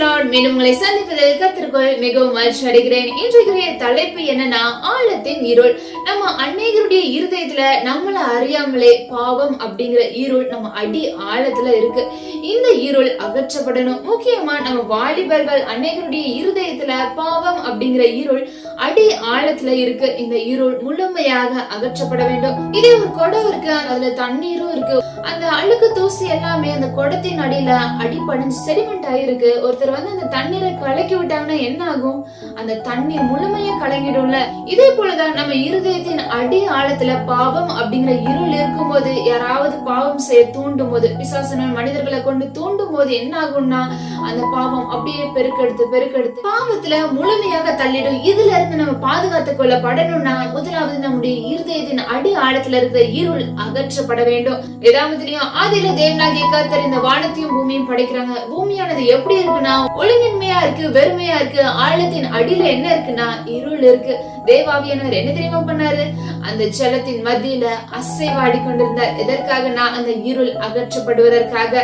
பிரைசலாட் மீண்டும் உங்களை சந்திப்பதில் கத்திற்குள் மிகவும் மகிழ்ச்சி அடைகிறேன். இன்றைக்குரிய தலைப்பு என்னன்னா ஆழத்தின் இருள். நம்ம அநேகருடைய இருதயத்துல நம்மள அறியாமலே பாவம் அப்படிங்கிற இருள் நம்ம அடி ஆழத்துல இருக்கு. இந்த இருள் அகற்றப்படணும். முக்கியமா நம்ம வாலிபர்கள் அநேகருடைய இருதயத்துல பாவம் அப்படிங்கிற இருள் அடி ஆழத்துல இருக்கு. இந்த இருள் முழுமையாக அகற்றப்பட வேண்டும். இதே ஒரு குடம் இருக்கு. அதுல தண்ணீரும் இருக்கு. அந்த அழுக்கு தூசி எல்லாமே அந்த குடத்தின் அடியில அடிபடிஞ்சு செடிமெண்ட் ஆயிருக்கு. ஒருத்தர் ஒருத்தர் வந்து அந்த தண்ணீரை கலக்கி விட்டாங்கன்னா என்ன ஆகும் அந்த தண்ணீர் முழுமையா கலங்கிடும்ல. இதே போலதான் நம்ம இருதயத்தின் அடி ஆழத்துல பாவம் அப்படிங்கிற இருள் இருக்கும்போது யாராவது பாவம் செய்ய தூண்டும் போது பிசாசன மனிதர்களை கொண்டு தூண்டும் போது என்ன ஆகும்னா அந்த பாவம் அப்படியே பெருக்கெடுத்து பெருக்கெடுத்து பாவத்துல முழுமையாக தள்ளிடும். இதுல இருந்து நம்ம பாதுகாத்து கொள்ளப்படணும்னா முதலாவது நம்முடைய இருதயத்தின் அடி ஆழத்துல இருக்கிற இருள் அகற்றப்பட வேண்டும். ஏதாவது தெரியும் ஆதியில தேவனாகிய கர்த்தர் இந்த வானத்தையும் பூமியும் படைக்கிறாங்க. பூமியானது எப்படி இருக்குன்னா ஒழுங்கின்மையா இருக்கு வெறுமையா இருக்கு ஆழத்தின் அடியில என்ன இருக்குன்னா இருள் இருக்கு. தேவாவியானவர் என்ன தெரியுமா பண்ணாரு? அந்த ஜலத்தின் மத்தியில அசைவாடி கொண்டிருந்தார் எதற்காக? நான் அந்த இருள் அகற்றப்படுவதற்காக.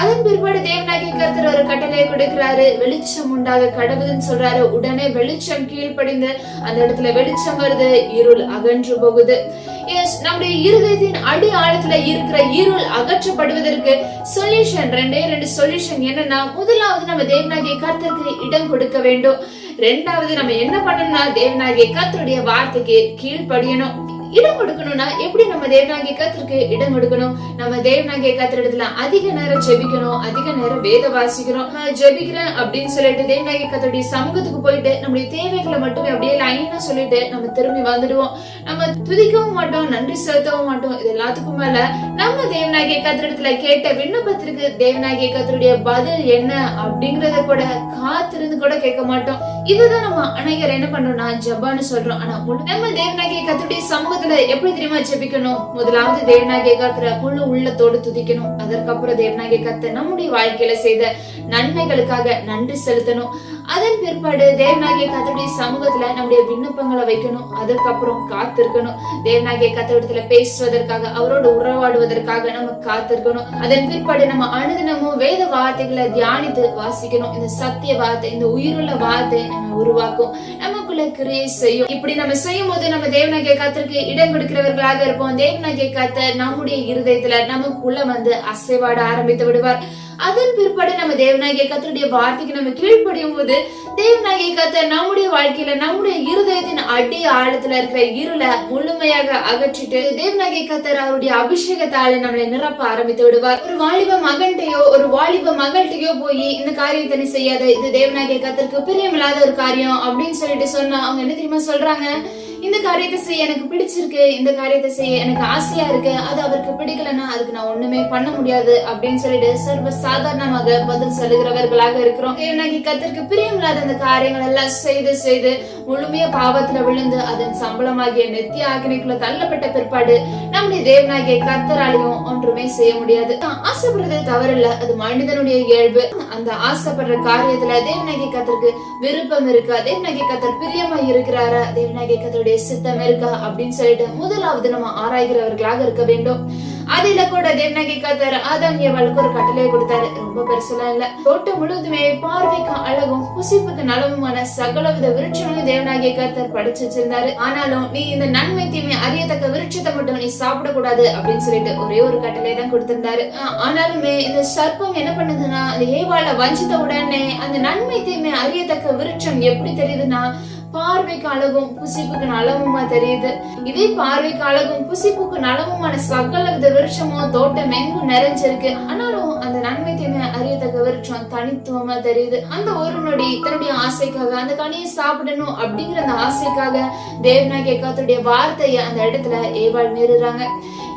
அதன் பிற்பாடு தேவனாகிய கர்த்தர் ஒரு கட்டளையை கொடுக்கிறாரு. வெளிச்சம் உண்டாக கடவுதுன்னு சொல்றாரு. உடனே வெளிச்சம் கீழ்ப்படிந்து அந்த இடத்துல வெளிச்சம் வருது. இருள் அகன்று போகுது. நம்முடைய இருதயத்தின் அடி ஆழத்துல இருக்கிற இருள் அகற்றப்படுவதற்கு சொல்யூஷன் ரெண்டே ரெண்டு சொல்யூஷன் என்னன்னா முதலாவது நம்ம தேவனாகிய கர்த்தருக்கு இடம் கொடுக்க வேண்டும். ரெண்டாவது நம்ம என்ன பண்ணணும்னா தேவனாகிய கத்துடைய வார்த்தைக்கு கீழ்ப்படியணும். இடம் கொடுக்கணும்னா எப்படி நம்ம தேவனாகிய கத்திற்கு இடம் கொடுக்கணும்? நம்ம தேவனாகிய கத்திர இடத்துல அதிக நேரம் ஜெபிக்கணும் அதிக நேரம் வேத வாசிக்கிறோம் ஜெபிக்கிறேன் அப்படின்னு சொல்லிட்டு தேவனாகிய கத்தருடைய சமூகத்துக்கு போயிட்டு நம்முடைய தேவைகளை மட்டுமே அப்படியே லைனா சொல்லிட்டு நம்ம திரும்பி வந்துடுவோம். நம்ம துதிக்கவும் மாட்டோம் நன்றி செலுத்தவும் மாட்டோம். இது எல்லாத்துக்கும் மேல நம்ம தேவனாகிய கத்திரிடத்துல கேட்ட விண்ணப்பத்திற்கு தேவனாகிய கத்தருடைய பதில் என்ன அப்படிங்கறத கூட காத்திருந்து கூட கேட்க மாட்டோம். இதுதான் நம்ம அனைகர் என்ன பண்றோம்னா ஜப்பான்னு சொல்றோம். ஆனா நம்ம நம்ம கத்துடைய கத்தருடைய சமூகத்துல எப்படி தெரியுமா ஜெபிக்கணும்? முதலாவது தேவனாகிய கத்திர முழு உள்ளத்தோடு துதிக்கணும். அதற்கப்புறம் தேவனாகிய கத்த நம்முடைய வாழ்க்கையில செய்த நன்மைகளுக்காக நன்றி செலுத்தணும். அதன் பிற்பாடு தேவனாகிய கத்தருடைய சமூகத்துல நம்முடைய விண்ணப்பங்களை வைக்கணும். அதற்கப்புறம் காத்திருக்கணும். தேவனாகிய கத்தரிடத்துல பேசுவதற்காக அவரோடு உறவாடுவதற்காக நம்ம காத்திருக்கணும். அதன் பிற்பாடு நம்ம அனுதினமும் வேத வார்த்தைகளை தியானித்து வாசிக்கணும். இந்த சத்திய வார்த்தை இந்த உயிருள்ள வார்த்தை நம்ம உருவாக்கும். நம்ம நமக்குள்ள கிரியை செய்யும். இப்படி நம்ம செய்யும் போது நம்ம தேவனாகிய கத்திற்கு இடம் கொடுக்கிறவர்களாக இருப்போம். தேவனாகிய கத்தர் நம்முடைய இருதயத்துல நமக்குள்ள வந்து அசைவாட ஆரம்பித்து விடுவார். அதன் பிற்பாடு நம்ம தேவனாகிய கத்தருடைய வார்த்தைக்கு நம்ம கீழ்ப்படியும் போது தேவனாகிய கத்தர் நம்முடைய வாழ்க்கையில நம்முடைய இருதயத்தின் அடி ஆழத்துல இருக்கிற இருளை முழுமையாக அகற்றிட்டு தேவனாகிய கத்தர் அவருடைய அபிஷேகத்தால நம்மளை நிரப்ப ஆரம்பித்து விடுவார். ஒரு வாலிப மகன்கிட்டயோ ஒரு வாலிப மகள்கிட்டயோ போய் இந்த காரியத்தை நீ செய்யாத இது தேவனாகிய கத்தருக்கு பிரியமில்லாத ஒரு காரியம் அப்படின்னு சொல்லிட்டு சொன்னா அவங்க என்ன தெரியுமா சொல்றாங்க? இந்த காரியத்தை செய்ய எனக்கு பிடிச்சிருக்கு. இந்த காரியத்தை செய்ய எனக்கு ஆசையா இருக்கு. அது அவருக்கு பிடிக்கலன்னா அதுக்கு நான் ஒண்ணுமே பண்ண முடியாது அப்படின்னு சொல்லிட்டு சர்வ சாதாரணமாக பதில் சொல்லுகிறவர்களாக இருக்கிறோம். தேவனாகி கத்திற்கு பிரியமில்லாத அந்த காரியங்கள் எல்லாம் செய்து செய்து முழுமையா பாவத்துல விழுந்து அதன் சம்பளமாகிய நித்திய ஆக்கினைக்குள்ள தள்ளப்பட்ட பிற்பாடு நம்முடைய தேவனாகிய கத்தராலையும் ஒன்றுமே செய்ய முடியாது. ஆசைப்படுறது தவறில்ல. அது மனிதனுடைய இயல்பு. அந்த ஆசைப்படுற காரியத்துல தேவநாயகி கத்தருக்கு விருப்பம் இருக்கா? தேவநாயகி கத்தர் பிரியமா இருக்கிறாரா? தேவநாயகி கத்தருடைய சித்தம் இருக்கா அப்படின்னு சொல்லிட்டு முதலாவது நம்ம ஆராய்கிறவர்களாக இருக்க வேண்டும். அதுல கூட தேவனாகிய கத்தர் ஆதாம் ஏவாளுக்கு ஒரு கட்டளையை கொடுத்தாரு. ரொம்ப பெருசெல்லாம் இல்ல. தோட்டம் முழுவதுமே பார்வைக்கு அழகும் புசிப்புக்கு நலவுமான சகலவித விருட்சங்களும் தேவனாகிய கத்தர் படிச்சு வச்சிருந்தாரு. ஆனாலும் நீ இந்த நன்மை தீமை அறியத்தக்க விருட்சத்தை மட்டும் நீ சாப்பிடக்கூடாது அப்படின்னு சொல்லிட்டு ஒரே ஒரு கட்டளை தான் கொடுத்திருந்தாரு. ஆனாலுமே இந்த சர்ப்பம் என்ன பண்ணுதுன்னா அந்த ஏவாளை வஞ்சித்த உடனே அந்த நன்மை தீமை அறியத்தக்க விருட்சம் எப்படி தெரியுதுன்னா பார்வைக்கு அழகும் புசிப்புக்கு நலமுமா தெரியுது? இதே பார்வைக்கு அழகும் புசிப்புக்கு நலமுமான சகல வித விருட்சமும் தோட்டம் எங்கும் நிறைஞ்சிருக்கு? ஆனாலும் அந்த நன்மை தீமை அறியத்தக்க விருட்சம் தனித்துவமா தெரியுது. அந்த ஒரு நொடி தன்னுடைய ஆசைக்காக அந்த கனியை சாப்பிடணும் அப்படிங்கிற அந்த ஆசைக்காக தேவனாகிய கர்த்தருடைய வார்த்தையை அந்த இடத்துல ஏவாள் மீறுறாங்க.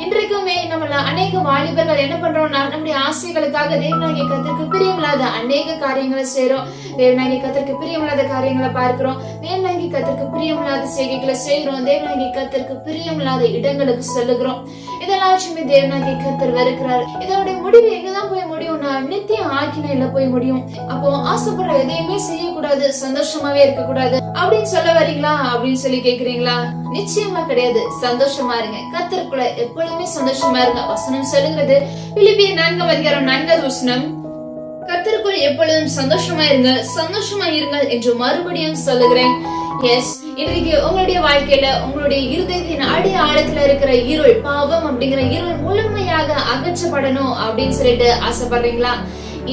இன்றைக்குமே நம்மள அநேக வாலிபர்கள் என்ன பண்றோம்னா நம்முடைய ஆசைகளுக்காக தேவநாயகி கத்திற்கு பிரியமில்லாத அநேக காரியங்களை செய்யறோம் தேவநாயகி கத்திற்கு பிரியமில்லாத காரியங்களை பார்க்கிறோம். தேவநாயகி கத்திற்கு பிரியமில்லாத செய்கைகளை செய்கிறோம். தேவநாயகி கத்திற்கு பிரியமில்லாத இடங்களுக்கு செல்லுகிறோம். இதெல்லாச்சுமே தேவநாயகி கத்தர் வருகிறார் இதோட முடிவு எங்கதான் போய் முடியும் முடியும்னா நித்திய ஆக்கினையில போய் முடியும். அப்போ ஆசைப்படுற எதையுமே செய்யக்கூடாது சந்தோஷமாவே இருக்க கூடாது அப்படின்னு சொல்ல வரீங்களா? அப்படின்னு சொல்லி கேக்குறீங்களா? நிச்சயமா கிடையாது. சந்தோஷமா இருங்க. கத்தருக்குள்ள எப்பொழுதுமே சந்தோஷமா இருங்க. வசனம் சொல்லுங்கிறது பிலிப்பிய நான்காம் அதிகாரம் நான்காவது வசனம். கத்தருக்குள் எப்பொழுதும் சந்தோஷமா இருங்க. சந்தோஷமா இருங்கள் என்று மறுபடியும் சொல்லுகிறேன். எஸ் இன்றைக்கு உங்களுடைய வாழ்க்கையில உங்களுடைய இருதயத்தின் அடி ஆழத்துல இருக்கிற இருள் பாவம் அப்படிங்கிற இருள் முழுமையாக அகற்றப்படணும் அப்படின்னு சொல்லிட்டு ஆசைப்படுறீங்களா?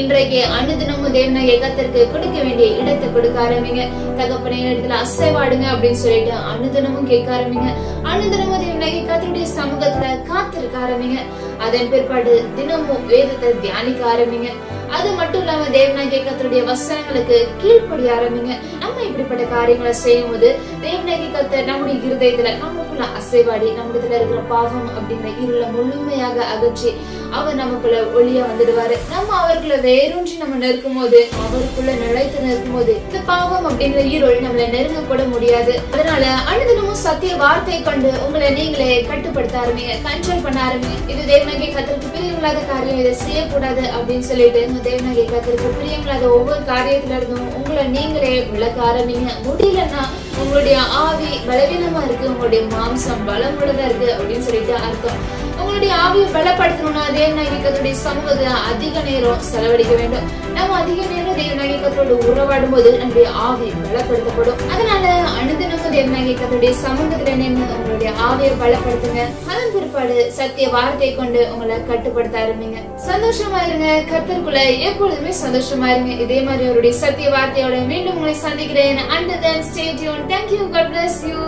இன்றைக்கு அனுதினமும் தேவனாகிய கத்திற்கு கொடுக்க வேண்டிய இடத்தை கொடுக்க ஆரம்பிங்க. தகப்பனே இடத்துல அசைவாடுங்க அப்படின்னு சொல்லிட்டு அனுதினமும் கேட்க ஆரம்பிங்க. அனுதினமும் தேவனாகிய கத்தருடைய சமூகத்துல காத்திருக்க ஆரம்பிங்க. அதன் பிற்பாடு தினமும் வேதத்தை தியானிக்க ஆரம்பிங்க. அது மட்டும் இல்லாம தேவனாகிய கத்தருடைய வசனங்களுக்கு கீழ்ப்படிய ஆரம்பிங்க. நம்ம இப்படிப்பட்ட காரியங்களை செய்யும் போது தேவநாயகி கத்தர் நம்முடைய இருதயத்துல நமக்குள்ள அசைவாடி நம்மிடத்துல இருக்கிற பாவம் அப்படிங்கிற இருளை முழுமையாக அகற்றி அவர் நமக்குள்ள ஒளியா வந்துடுவாரு. நம்ம அவர்களை வேரூன்றி நம்ம நிற்கும் போது அவருக்குள்ள நிலைத்து நிற்கும் போது இந்த பாவம் அப்படிங்கிற இருள் நம்மளை நெருங்க கூட முடியாது. அதனால அனுதினமும் சத்திய வார்த்தை கொண்டு உங்களை நீங்களே கட்டுப்படுத்த ஆரம்பிங்க கண்ட்ரோல் பண்ண ஆரம்பிங்க. இது தேவனாகிய கத்தருக்கு பிரியமில்லாத காரியம் இதை செய்யக்கூடாது அப்படின்னு சொல்லிட்டு இந்த தேவனாகிய கத்தருக்கு பிரியமில்லாத ஒவ்வொரு காரியத்துல இருந்தும் உங்களை நீங்களே விளக்க ஆரம்பிங்க. முடியலன்னா உங்களுடைய ஆவி பலவீனமா இருக்கு உங்களுடைய மாம்சம் பலமுள்ளதா இருக்கு அப்படின்னு சொல்லிட்டு அர்த்தம். உங்களுடைய ஆவியை பலப்படுத்தணும்னா தேவநாயகத்துடைய சமூகத்தை அதிக நேரம் செலவழிக்க வேண்டும். நம்ம அதிக நேரம் தேவநாயகத்தோடு உறவாடும் போது நம்முடைய ஆவி பலப்படுத்தப்படும். அதனால அனுதினமும் தேவநாயகத்துடைய சமூகத்துல நின்று உங்களுடைய ஆவியை பலப்படுத்துங்க. அதன் பிற்பாடு சத்திய வார்த்தை கொண்டு உங்களை கட்டுப்படுத்த ஆரம்பிங்க. சந்தோஷமா இருங்க. கத்தருக்குள்ள எப்பொழுதுமே சந்தோஷமா இருங்க. இதே மாதிரி அவருடைய சத்திய வார்த்தையோட மீண்டும் உங்களை சந்திக்கிறேன். And then stay tuned thank you god bless you